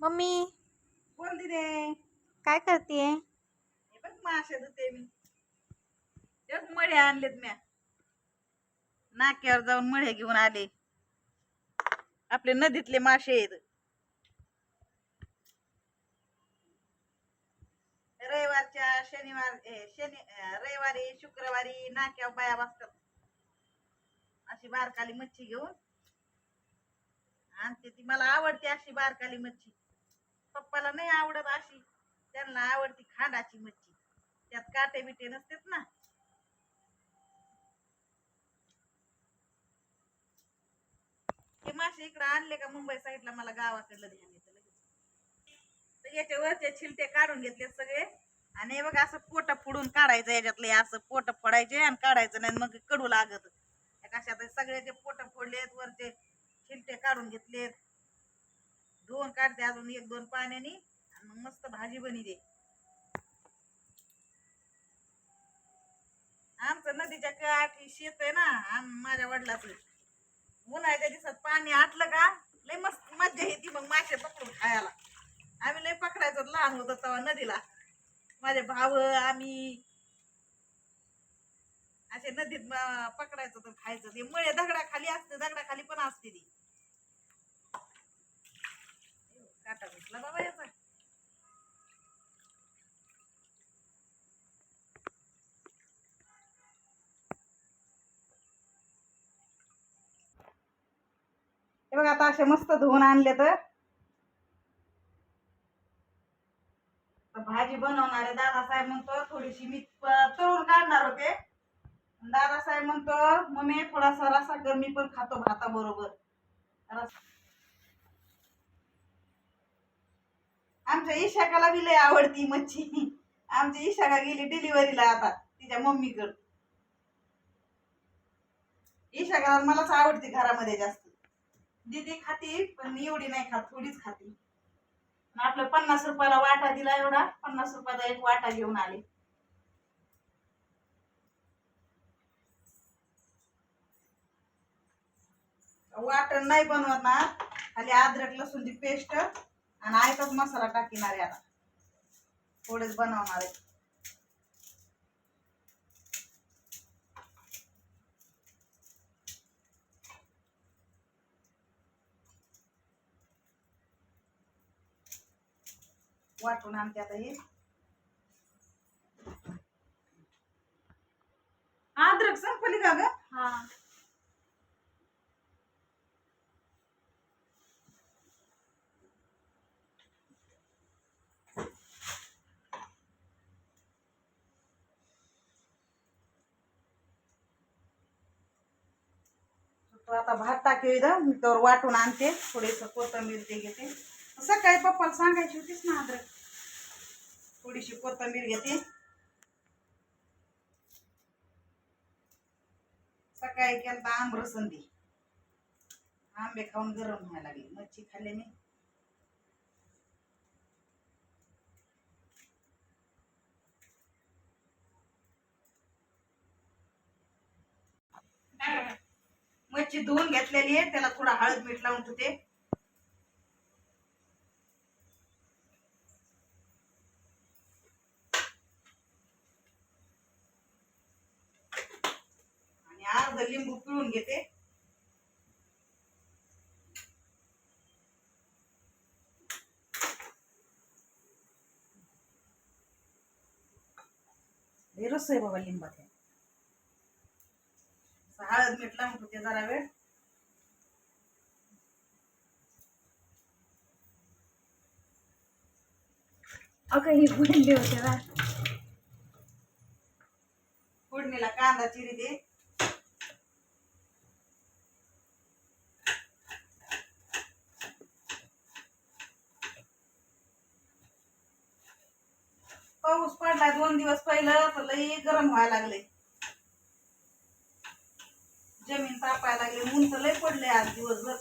Mummy. बोल दिदे. काय करतेय? हे बघ मासे धुते मी. एक मळे आणलेत म्या. नाक्यावर जाऊन मळे घेऊन आले. आपले नदीतले मासे आहेत. रविवारच्या शनिवार शनि रविवारी शुक्रवारी नाक्यावर बाया बसतात. अशी बारकाली मच्छी घेऊन. आणते ती. मला आवडते अशी बारकाली मच्छी. पप्पाला नाही आवडत अशी. त्यांना आवडती खांडाची मच्छी. त्यात काटे बिटे नसतेच ना. हे मासे इकडे आणले का मुंबई साईडला मला गावाकडलं ध्यान येतं लगेच. तर याच्या वरचे छिलटे काढून घेतले सगळे. आणि बघा असं पोट फोडून काढायचं याच्यातले असं पोट फोडायचे आणि काढायचं नाही मग कडू लागत. कशात सगळे ते पोट फोडलेत वरचे छिलटे काढून घेतलेत. धुवून काढते अजून एक दोन पाण्याने आणि मग मस्त भाजी बनी दे. आमचं नदीच्या काठी शेत आहे ना माझ्या वडिलाचं. उन्हाळ्याच्या दिवसात पाणी आटलं का लय मस्त मज्जा येते मग मासे पकडून खायला. आम्ही लय पकडायचो लहान होतो तेव्हा नदीला. माझे भाव आम्ही असे नदीत पकडायचो तर खायचं. ते मळे दगडा खाली दगडाखाली पण असते ती काटा घुसला बाबा याचा हे बघा आता असे मस्त धुवून आणले तर. भाजी बनवणारे दादासाहेब म्हणतो थोडीशी मी तळून काढणार होते. दादासाहेब म्हणतो मम्मी थोडासा रसा कर मी पण खातो भाता बरोबर आमच्या इशाकाला बी लय आवडती मच्छी. आमची इशाका गेली डिलिव्हरीला आता तिच्या मम्मीकडं. इशाकाला मलाच आवडती घरामध्ये जास्त. दीदी खाती पण मी एवढी नाही खात थोडीच खाती. आणि आपलं पन्नास रुपयाला वाटा दिला एवढा पन्नास रुपयाला एक वाटा घेऊन आले. वाटण नाही बनवत ना खाली अद्रक लसूणची पेस्ट आणि आयताच मसाला टाकणार आहे आता. थोडेच बनवणार आहे. वाटून आणते आता हे. अद्रक संपली का ग? हा. तो आता भात टाकू इथं मी तर वाटून आणते. थोडीस कोथिंबीर ते घेते. सकाळी पप्पाला सांगायची होतीच ना अद्रक थोडीशी कोथंबीर घेते. सकाळी केलं आंबरसंदी आंबे खाऊन गरम व्हायला लागले. मच्छी खाल्ल्याने मच्छी धुवून घेतलेली आहे. त्याला थोडा हळद मीठ लावून ठेवते आणि अर्ध लिंबू पिळून घेते रस आहे बाबा लिंबात हळद मीठ लावून ठेवते जरा वेळ. अगं हे गुंडे होते बा. फोडणीला कांदा चिरी दे. पाऊस पडला दोन दिवस पहिलं तर लई गरम व्हायला लागले जमीन तापायला लागली ऊन तर लई पडले आज दिवसभर.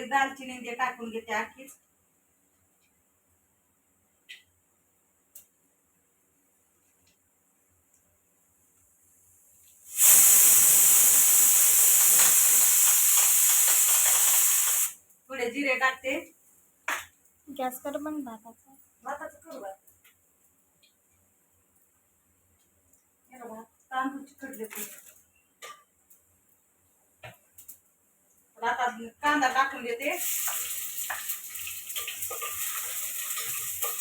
थोडी दालचिनी ते टाकून घेते आखीच थोडे जिरे टाकते गॅस कर बंद भाताचा भाताचं करू भात बघा, भात तांदूळ चिकटले ते आता कांदा टाकून देते.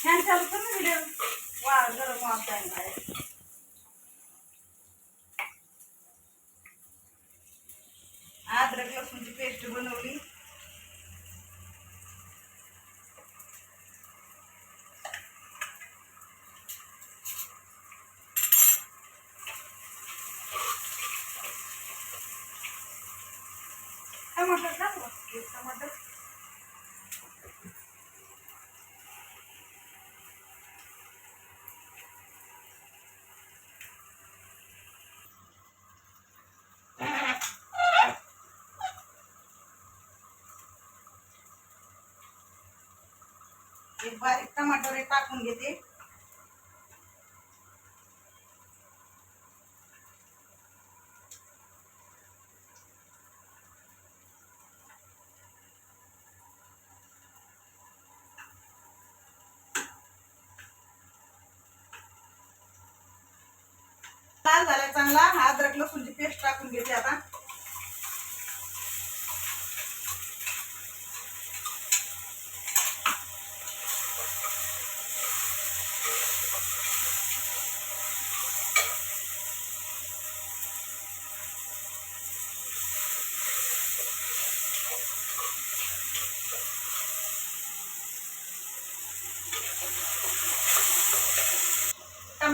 छान चालू कर ना व्हिडिओ वा गरम वाजता आहे अद्रक लसूणची पेस्ट बनवली टमाटर टाकू एक टमाटर एक बारीक टमाटर हे टाकून घेते. लाल झाला चांगला अद्रक लसूणची पेस्ट टाकून घेते आता.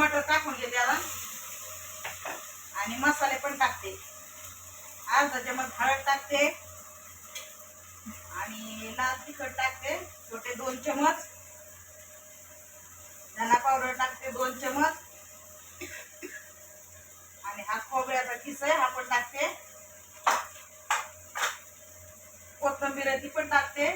टमाटर टाकून घेते आता. आणि मसाले पण टाकते. अर्धा चमच हळद टाकते. आणि लाल तिखट टाकते. छोटे दोन चमच धना पावडर टाकते दोन चमच आणि हा खोबऱ्याचा किस आहे हा पण टाकते. कोथंबीर ती पण टाकते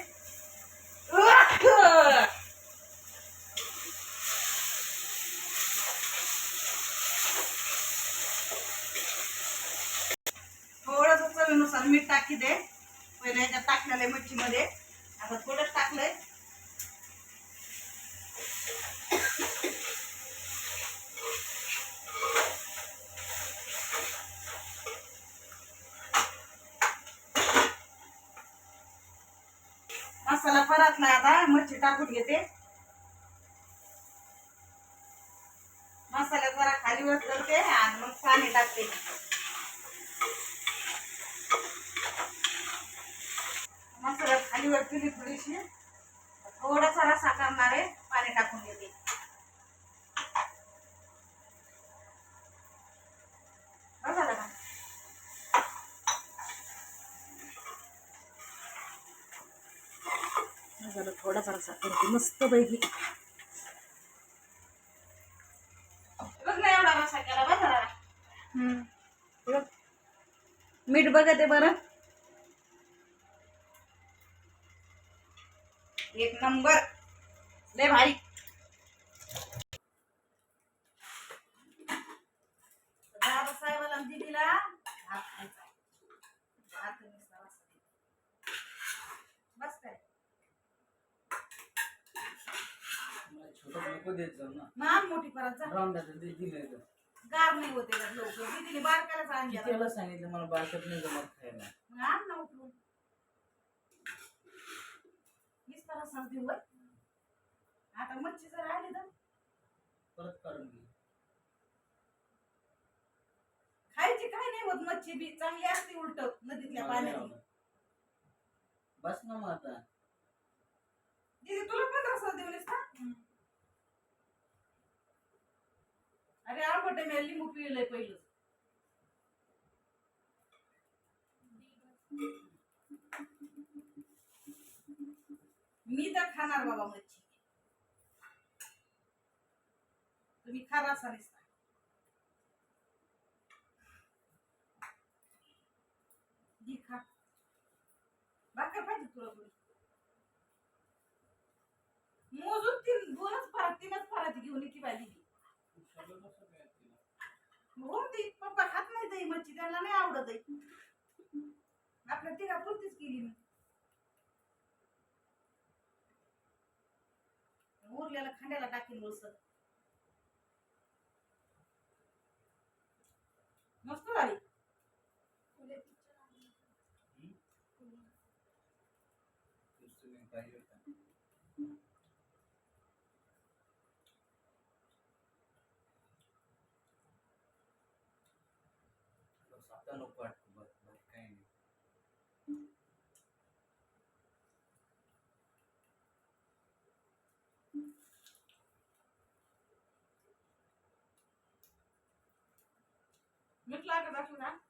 थोडस चवीनुसार मीठ टाकी दे पहिले याच्यात मच्छीमध्ये आता थोडंच टाकलंय. मसाला परतलाय आता. मच्छी टाकून घेते. मसाला जरा खाली वर करते आणि मग पाणी टाकते. मसाला थोडीशी थोडा थोडा साखर आहे पाणी टाकून घेते. बस झालं साखर जरा मस्त पैकी. बघ ना एवढा रसा केला हम्म. बघ. मीठ बघते बरं. एक नंबर. लय भारी दीदीला. बस काय मान मोठी परत गार नाही होते दीदीने बारकायला सांगितलं. मला बारकत नाही जमत खायला? आण ना उठून सांगते वर आता मच्छी जर आली तर? परत काढून घे. खायची काय नाही होत मच्छी बी. चांगली असते उलट नदीतल्या आवडत. बस ना मग आता. दीदी तुला पण रसा देऊनच ना अरे आंबटे मी लिंबू पिळलंय पहिलं मी तर खाणार बाबा मच्छी. तुम्ही खा असा दिसता खा. पाहिजे तुला मोजून तीन दोनच फरात तीनच फरात घेऊन ती पाहिजे हो ती पप्पा खात नाही दही मच्छी त्यांना नाही आवडत आहे आपल्या तिघा पुरतीच केली मी. मुरल्याला खांद्याला टाकीन मुळसर मस्त झाली. नको बरं ajudar